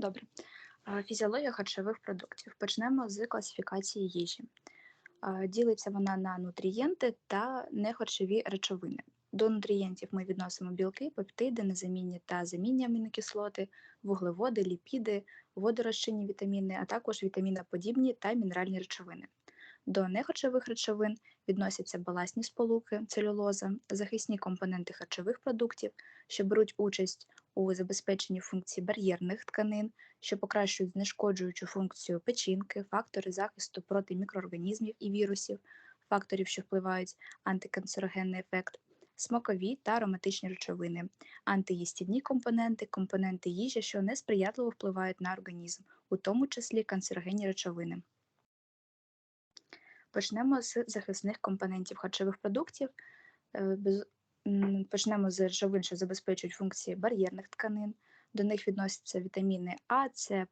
Добре. Фізіологія харчових продуктів. Почнемо з класифікації їжі. Ділиться вона на нутрієнти та нехарчові речовини. До нутрієнтів ми відносимо білки, пептиди, незамінні та замінні амінокислоти, вуглеводи, ліпіди, водорозчинні вітаміни, а також вітаміноподібні та мінеральні речовини. До нехарчових речовин відносяться баласні сполуки, целюлоза, захисні компоненти харчових продуктів, що беруть участь у забезпеченні функцій бар'єрних тканин, що покращують знешкоджуючу функцію печінки, фактори захисту проти мікроорганізмів і вірусів, факторів, що впливають антиканцерогенний ефект, смакові та ароматичні речовини, антиїстівні компоненти, компоненти їжі, що несприятливо впливають на організм, у тому числі канцерогенні речовини. Почнемо з захисних компонентів харчових продуктів. Почнемо з речовин, що забезпечують функції бар'єрних тканин. До них відносяться вітаміни А, С, е,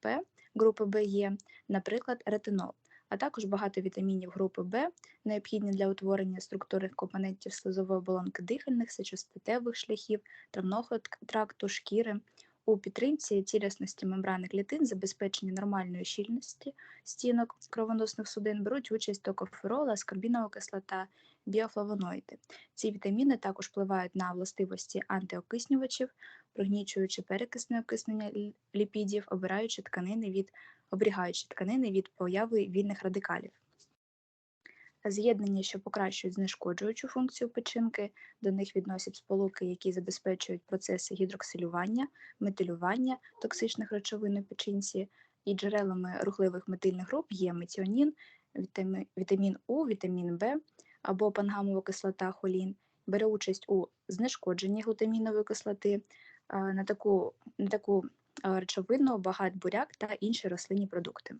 П групи В, Е, наприклад, ретинол, а також багато вітамінів групи В, необхідні для утворення структурних компонентів слизової оболонки дихальних, сечостатевих шляхів, травного тракту, шкіри. У підтримці цілісності мембрани клітин, забезпеченні нормальної щільності стінок кровоносних судин беруть участь токоферол, аскорбінова кислота, біофлавоноїди. Ці вітаміни також впливають на властивості антиокиснювачів, пригнічуючи перекисне окиснення ліпідів, обираючи тканини від, оберігаючи тканини від появи вільних радикалів. З'єднання, що покращують знешкоджуючу функцію печінки, до них відносять сполуки, які забезпечують процеси гідроксилювання, метилювання токсичних речовин у печінці, і джерелами рухливих метильних груп є метіонін, вітамі- вітамін У, вітамін В або пангамова кислота холін, бере участь у знешкодженні глутамінової кислоти. На таку, на таку речовину багать буряк та інші рослинні продукти.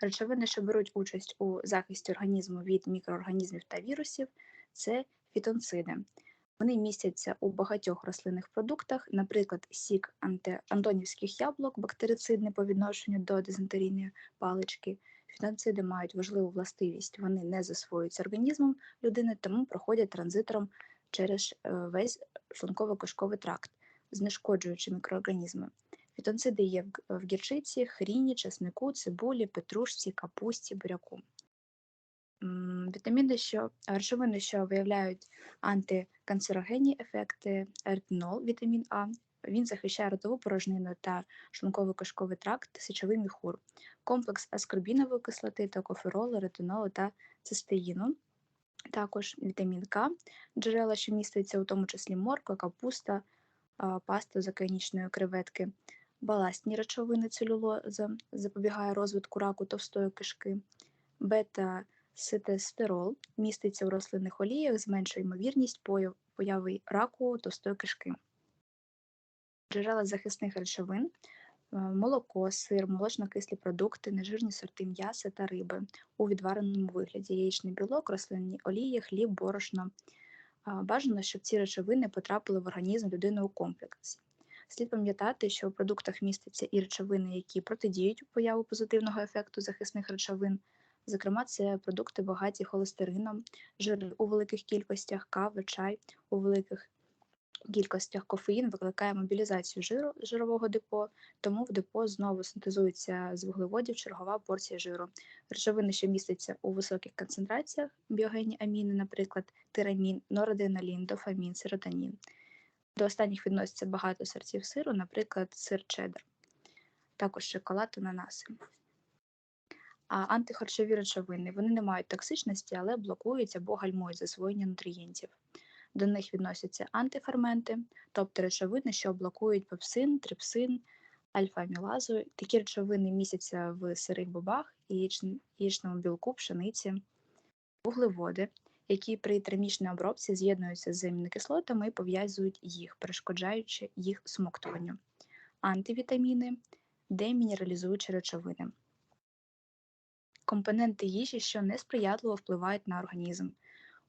Речовини, що беруть участь у захисті організму від мікроорганізмів та вірусів, це фітонциди. Вони містяться у багатьох рослинних продуктах, наприклад, сік анте- антонівських яблук, бактерицидний по відношенню до дизентерійної палички. Фітонциди мають важливу властивість, вони не засвоюються організмом людини, тому проходять транзитором через е, весь шлунково-кишковий тракт, знешкоджуючи мікроорганізми. Фітонциди є в гірчиці, хріні, чеснику, цибулі, петрушці, капусті, буряку. Вітаміни, що речовини, що виявляють антиканцерогенні ефекти, ретинол, вітамін А. Він захищає ротову порожнину та шлунково-кишковий тракт, сечовий міхур, комплекс аскорбінової кислоти, токоферолу, ретинолу та цистеїну. Також вітамін К, джерела, що містяться у тому числі морква, капуста, паста з океанічної креветки, баластні речовини целюлоза запобігає розвитку раку товстої кишки, бета ситестерол міститься у рослинних оліях, зменшує ймовірність появи раку товстої кишки. Джерела захисних речовин е, молоко, сир, молочно-кислі продукти, нежирні сорти м'яса та риби у відвареному вигляді, яєчний білок, рослинні олії, хліб, борошно. Бажано, щоб ці речовини потрапили в організм людини у комплексі. Слід пам'ятати, що у продуктах містяться і речовини, які протидіють появу позитивного ефекту захисних речовин. Зокрема, це продукти багаті холестерином, жири у великих кількостях, кава, чай у великих кількостях кофеїн викликає мобілізацію жиру жирового депо, тому в депо знову синтезується з вуглеводів чергова порція жиру. Речовини, що містяться у високих концентраціях, біогенні аміни, наприклад, тирамін, норадреналін, дофамін, серотонін. До останніх відноситься багато сортів сиру, наприклад, сир чеддер, також шоколад, ананаси. А антихарчові речовини вони не мають токсичності, але блокують або гальмують засвоєння нутрієнтів. До них відносяться антиферменти, тобто речовини, що блокують пепсин, трипсин, альфа-амілазу. Такі речовини містяться в сирих бобах, яєчн- яєчному білку, пшениці, вуглеводи, які при термічній обробці з'єднуються з амінокислотами і пов'язують їх, перешкоджаючи їх смоктуванню. Антивітаміни, демінералізуючі речовини. Компоненти їжі, що несприятливо впливають на організм.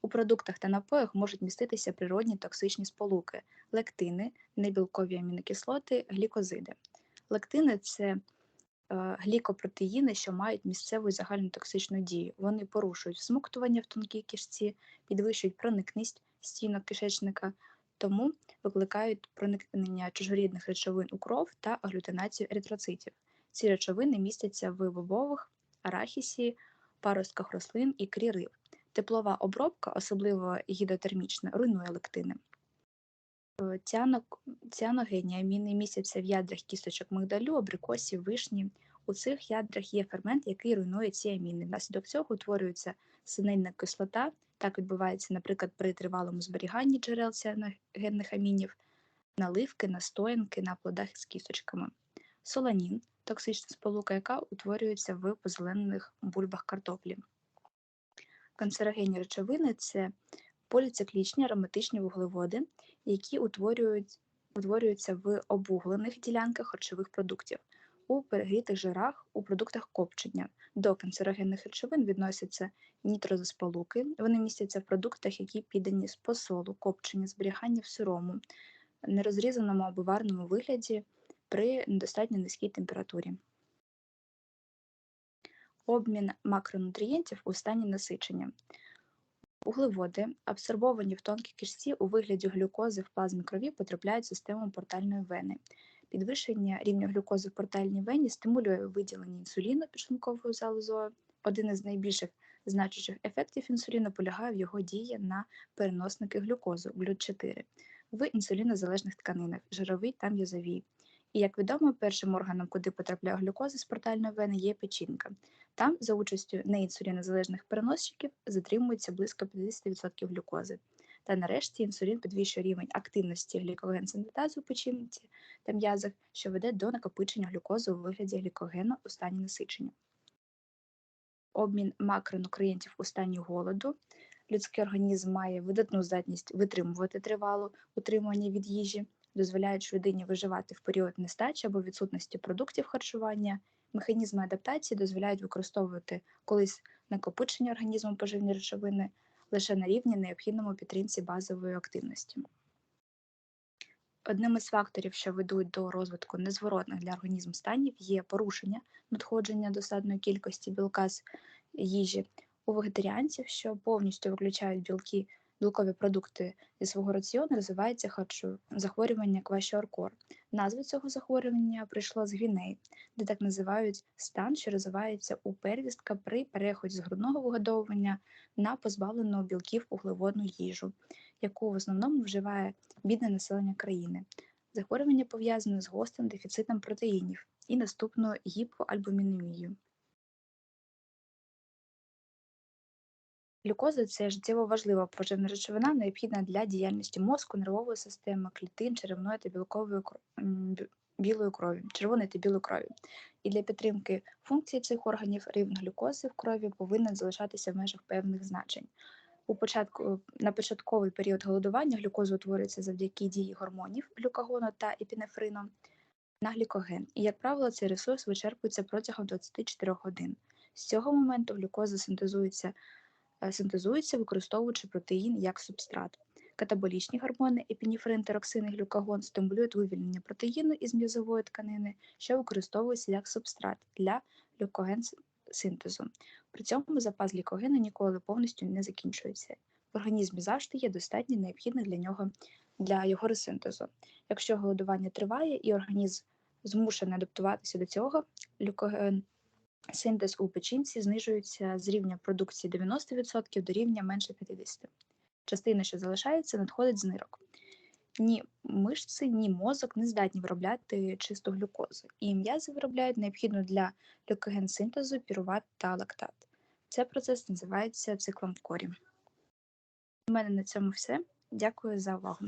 У продуктах та напоях можуть міститися природні токсичні сполуки, лектини, небілкові амінокислоти, глікозиди. Лектини це е, глікопротеїни, що мають місцеву загальну токсичну дію. Вони порушують всмоктування в тонкій кишці, підвищують проникність стінок кишечника, тому викликають проникнення чужорідних речовин у кров та аглютинацію еритроцитів. Ці речовини містяться в бобових, арахісі, паростках рослин і крі риб. Теплова обробка, особливо гідротермічна, руйнує лектини. Е, ціаногенні аміни містяться в ядрах кісточок мигдалю, абрикосів, вишні. У цих ядрах є фермент, який руйнує ці аміни. Внаслідок цього утворюється синильна кислота. Так відбувається, наприклад, при тривалому зберіганні джерел ціаногенних амінів, наливки, настоянки на плодах з кісточками. Соланін токсична сполука, яка утворюється в позеленених бульбах картоплі. Канцерогенні речовини це поліциклічні ароматичні вуглеводи, які утворюють, утворюються в обуглених ділянках харчових продуктів, у перегрітих жирах, у продуктах копчення. До канцерогенних речовин відносяться нітрозосполуки. Вони містяться в продуктах, які піддані з посолу, копчення, зберігання в сирому, нерозрізаному або варному вигляді при недостатньо низькій температурі. Обмін макронутрієнтів у стані насичення. Углеводи, абсорбовані в тонкій кишці у вигляді глюкози в плазмі крові, потрапляють в систему портальної вени. Підвищення рівня глюкози в портальній вені стимулює виділення інсуліну підшлунковою залозою. Один із найбільших значущих ефектів інсуліну полягає в його дії на переносники глюкозу ГЛЮТ4 в інсулінозалежних тканинах, жировій та м'язовій. І як відомо, першим органом, куди потрапляє глюкоза з портальної вени, є печінка. Там, за участю неінсулінозалежних переносчиків, затримується близько 50% глюкози. Та нарешті інсулін підвищує рівень активності глікоген-синтезу у печінці та м'язах, що веде до накопичення глюкози у вигляді глікогену у стані насичення. Обмін макронутрієнтів у стані голоду. Людський організм має видатну здатність витримувати тривалу утримування від їжі, дозволяючи людині виживати в період нестачі або відсутності продуктів харчування. Механізми адаптації дозволяють використовувати колись накопичення організмом поживні речовини лише на рівні необхідному підтримці базової активності. Одним із факторів, що ведуть до розвитку незворотних для організму станів, є порушення надходження достатньої кількості білка з їжі у вегетаріанців, що повністю виключають білки, білкові продукти зі свого раціону, розвивається харчу захворювання квашіоркор. Назва цього захворювання прийшло з Гвінеї, де так називають стан, що розвивається у первістка при переході з грудного вигодовування на позбавлену білків углеводну їжу, яку в основному вживає бідне населення країни. Захворювання пов'язане з гострим дефіцитом протеїнів і наступною гіпоальбумінемією. Глюкоза це життєво важлива поживна речовина, необхідна для діяльності мозку, нервової системи, клітин, черевної та білкової білої крові, червоної та білої крові. І для підтримки функцій цих органів рівень глюкози в крові повинен залишатися в межах певних значень. У початку на початковий період голодування глюкоза утворюється завдяки дії гормонів глюкагону та епінефрину на глікоген. І, як правило, цей ресурс вичерпується протягом 24 годин. З цього моменту глюкоза синтезується синтезується, використовуючи протеїн як субстрат. Катаболічні гормони епінефрин, тироксин і глюкагон стимулюють вивільнення протеїну із м'язової тканини, що використовується як субстрат для глюкогенсинтезу. При цьому запас глікогену ніколи повністю не закінчується. В організмі завжди є достатньо необхідних для нього для його ресинтезу. Якщо голодування триває і організм змушений адаптуватися до цього, глюкоген Синтез у печінці знижується з рівня продукції 90% до рівня менше 50%. Частина, що залишається, надходить з нирок. Ні мишці, ні мозок не здатні виробляти чисту глюкозу, і м'язи виробляють необхідну для глюкогенсинтезу піруват та лактат. Цей процес називається циклом корі. У мене на цьому все. Дякую за увагу.